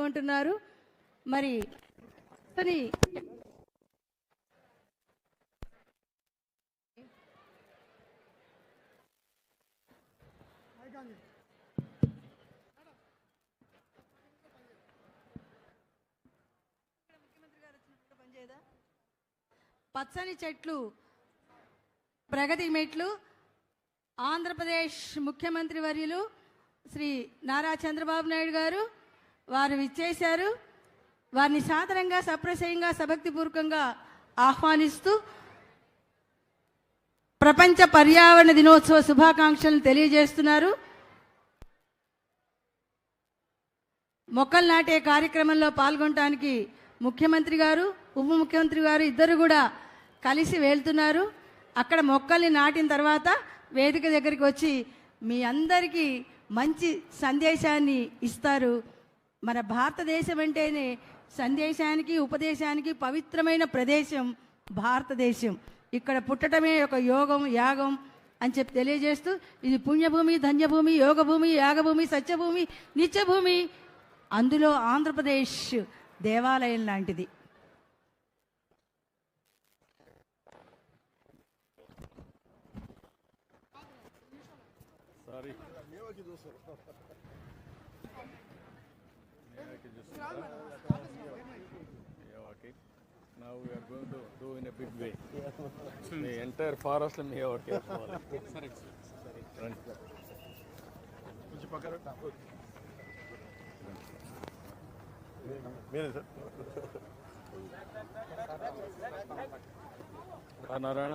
పాల్గొంటున్నారు మరి మరి పచ్చని చెట్లు ప్రగతి మెట్లు ఆంధ్రప్రదేశ్ ముఖ్యమంత్రి వర్యులు శ్రీ నారా చంద్రబాబు నాయుడు గారు వారు విచ్చేశారు. వారిని సాధారణంగా సప్రశయంగా సభక్తిపూర్వకంగా ఆహ్వానిస్తూ ప్రపంచ పర్యావరణ దినోత్సవ శుభాకాంక్షలను తెలియజేస్తున్నారు. మొక్కలు నాటే కార్యక్రమంలో పాల్గొనడానికి ముఖ్యమంత్రి గారు ఉప ముఖ్యమంత్రి గారు ఇద్దరు కూడా కలిసి వెళ్తున్నారు. అక్కడ మొక్కల్ని నాటిన తర్వాత వేదిక దగ్గరికి వచ్చి మీ అందరికీ మంచి సందేశాన్ని ఇస్తారు. మన భారతదేశం అంటేనే సందేశానికి ఉపదేశానికి పవిత్రమైన ప్రదేశం భారతదేశం. ఇక్కడ పుట్టడమే ఒక యోగం యాగం అని చెప్పి తెలియజేస్తూ ఇది పుణ్యభూమి ధన్యభూమి యోగభూమి యాగభూమి సత్యభూమి నిత్యభూమి. అందులో ఆంధ్రప్రదేశ్ దేవాలయం లాంటిది. Sorry. Okay. Now we are going to do in a big way. The entire forest in here, okay. Run. Narayana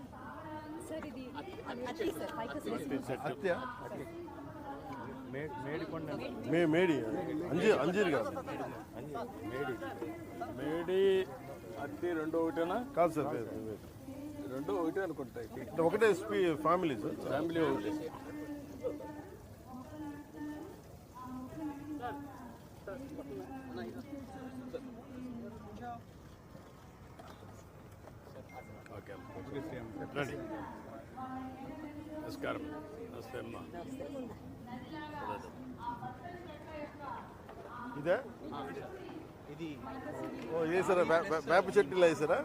అత్తి హత్య మే మేడి. అంజీర్ అంజీర్ కాదు మేడి. అట్టి రెండు ఒకటేనా? కాదు సార్. రెండు ఒకటే అనుకుంటా ఒకటే స్పీ ఫ్యామిలీ సార్. ఫ్యామిలీ ఒకటి. ఓకే రండి నమస్కారం నమస్తే అమ్మా ఇదే? ఇది. ఓ వేసారా వేప చెట్టు ఇలా వేసారా?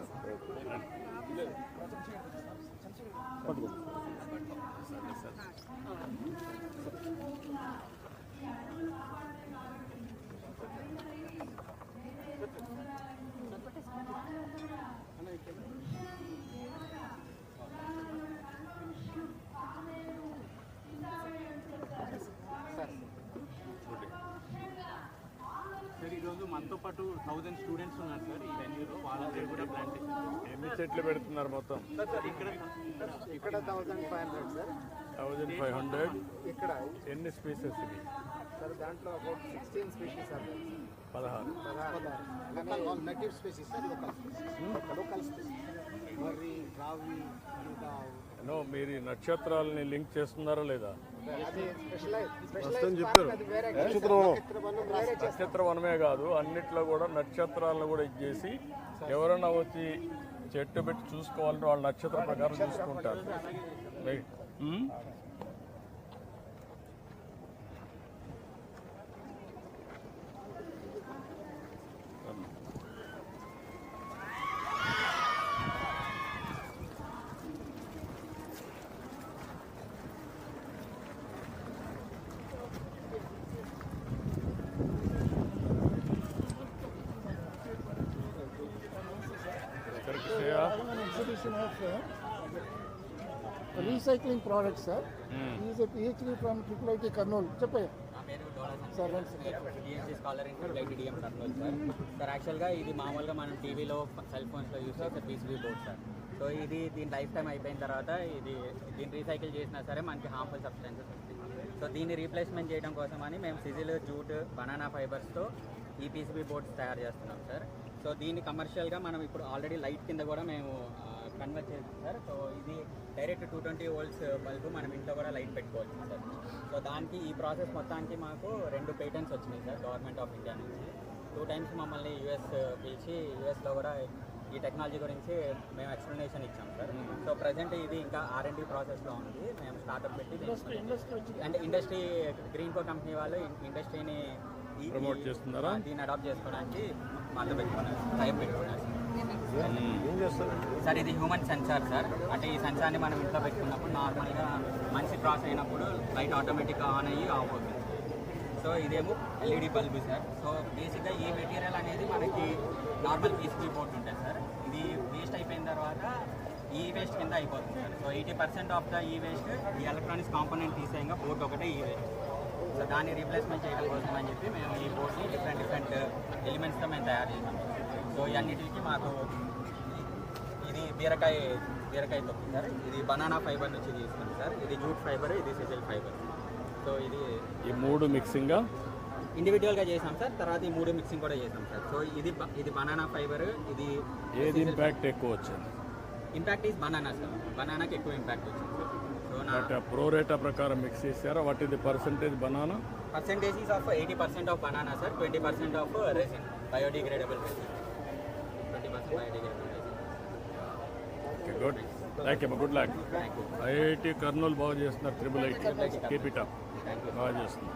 పాటు థౌజండ్ స్టూడెంట్స్ ఉన్నారు సార్ ఈ వెన్యూలో వాళ్ళ దగ్గర కూడా ప్లాంటేషన్ ఎన్ని చెట్లు పెడుతున్నారు మొత్తం? సార్ ఇక్కడ ఇక్కడ thousand five hundred sir. Thousand five hundred. ఇక్కడ. ఎన్ని స్పీసెస్ ఇవి? సార్ దాంట్లో అబౌట్ సిక్స్టీన్ స్పీషీస్ ఆర్ పదహారు. Local native species sir local local species మర్రి రావి నో మీరు నక్షత్రాలని లింక్ చేస్తున్నారా లేదా? నక్షత్ర వనమే కాదు అన్నిట్లో కూడా నక్షత్రాలను కూడా ఇచ్చేసి ఎవరైనా వచ్చి చెట్టు పెట్టి చూసుకోవాలంటే వాళ్ళ నక్షత్ర ప్రకారం చూసుకుంటారు. Exhibition of uh, recycling products, sir. He is a PhD from Karnool. Sir scholar in like DM టర్నల్ sir sir యాక్చువల్గా ఇది మామూలుగా మనం టీవీలో సెల్ ఫోన్స్లో యూస్ చేసే పీసీబీ బోర్డ్ సార్ సో ఇది దీని లైఫ్ టైం అయిపోయిన తర్వాత ఇది దీన్ని రీసైకిల్ చేసినా సరే మనకి హార్మ్ఫుల్ సబ్స్టెన్సెస్ వస్తాయి. సో దీన్ని రీప్లేస్మెంట్ చేయడం కోసమని మేము సిజిల్ జూట్ బనానా ఫైబర్స్తో ఈ పీసీబీ బోర్డ్స్ తయారు చేస్తున్నాం సార్ సో దీన్ని కమర్షియల్గా మనం ఇప్పుడు ఆల్రెడీ లైట్ కింద కూడా మేము కన్వర్ట్ చేసాం సార్. సో ఇది direct two twenty volts bulb మనం ఇంట్లో కూడా లైట్ పెట్టుకోవచ్చు సార్. సో దానికి ఈ ప్రాసెస్ మొత్తానికి మాకు రెండు పేటెంట్స్ వచ్చినాయి సార్ గవర్నమెంట్ ఆఫ్ ఇండియా నుంచి. టూ టైమ్స్ మమ్మల్ని యూఎస్ పిలిచి యూఎస్లో కూడా ఈ టెక్నాలజీ గురించి మేము ఎక్స్ప్లెనేషన్ ఇచ్చాం సార్. సో ప్రజెంట్ ఇది ఇంకా ఆర్ఎండి ప్రాసెస్లో ఉంది. మేము స్టార్ట్అప్ పెట్టి అంటే ఇండస్ట్రీ గ్రీన్ కో కంపెనీ వాళ్ళు ఇండస్ట్రీని ఈ- చేస్తున్నారా? దీన్ని అడాప్ట్ చేసుకోవడానికి మాతో పెట్టుకున్నారు. టైం పెట్టుకున్నారు. సార్ ఇది హ్యూమన్ సెన్సార్ సార్. అంటే ఈ సెన్సార్ని మనం ఇంట్లో పెట్టుకున్నప్పుడు నార్మల్గా మనిషి క్రాస్ అయినప్పుడు లైట్ ఆటోమేటిక్గా ఆన్ అయ్యి ఆఫ్ అవుతుంది. సో ఇదేమో ఎల్ఈడి బల్బు సార్. సో బేసిక్గా ఈ మెటీరియల్ అనేది మనకి నార్మల్ పీసీబీ బోర్డ్ ఉంటుంది సార్. ఇది వేస్ట్ అయిపోయిన తర్వాత ఈ వేస్ట్ కింద అయిపోతుంది sir. So eighty percent of the ఈ వేస్ట్ ఈ ఎలక్ట్రానిక్స్ కాంపోనెంట్ తీసేయంగా బోర్డ్ ఒకటే ఈ వేస్ట్ సో దాన్ని రీప్లేస్మెంట్ అని చెప్పి మేము ఈ బోర్డ్ని డిఫరెంట్ డిఫరెంట్ ఎలిమెంట్స్తో మేము తయారు చేసాం సో ఈ అన్నిటికీ మాకు ఇది బీరకాయ బీరకాయ తొక్కు సార్. ఇది బనానా ఫైబర్ నుంచి తీసుకుంది సార్. ఇది జూట్ ఫైబర్ ఇది సిజిల్ ఫైబర్ సో ఇది ఈ మూడు మిక్సింగ్గా ఇండివిజువల్గా చేసాం సార్. తర్వాత ఈ మూడు మిక్సింగ్ కూడా చేసాం సార్. సో ఇది ఇది బనానా ఫైబర్ ఇది ఏది ఇంపాక్ట్ ఎక్కువ వచ్చింది? Impact is banana sir. బనానాకి ఎక్కువ ఇంపాక్ట్ వచ్చింది సార్. బట్ ప్రోరేటా ప్రకారం మిక్స్ చేశారా? వాట్ ఇది percentage banana percentage is of eighty percent of banana sir twenty percent of resin biodegradable resin twenty percent biodegradable resin okay good thank you good luck IIT Kurnool బాగా చేస్తున్నారు triple IT keep it up బాగా చేస్తున్నారు.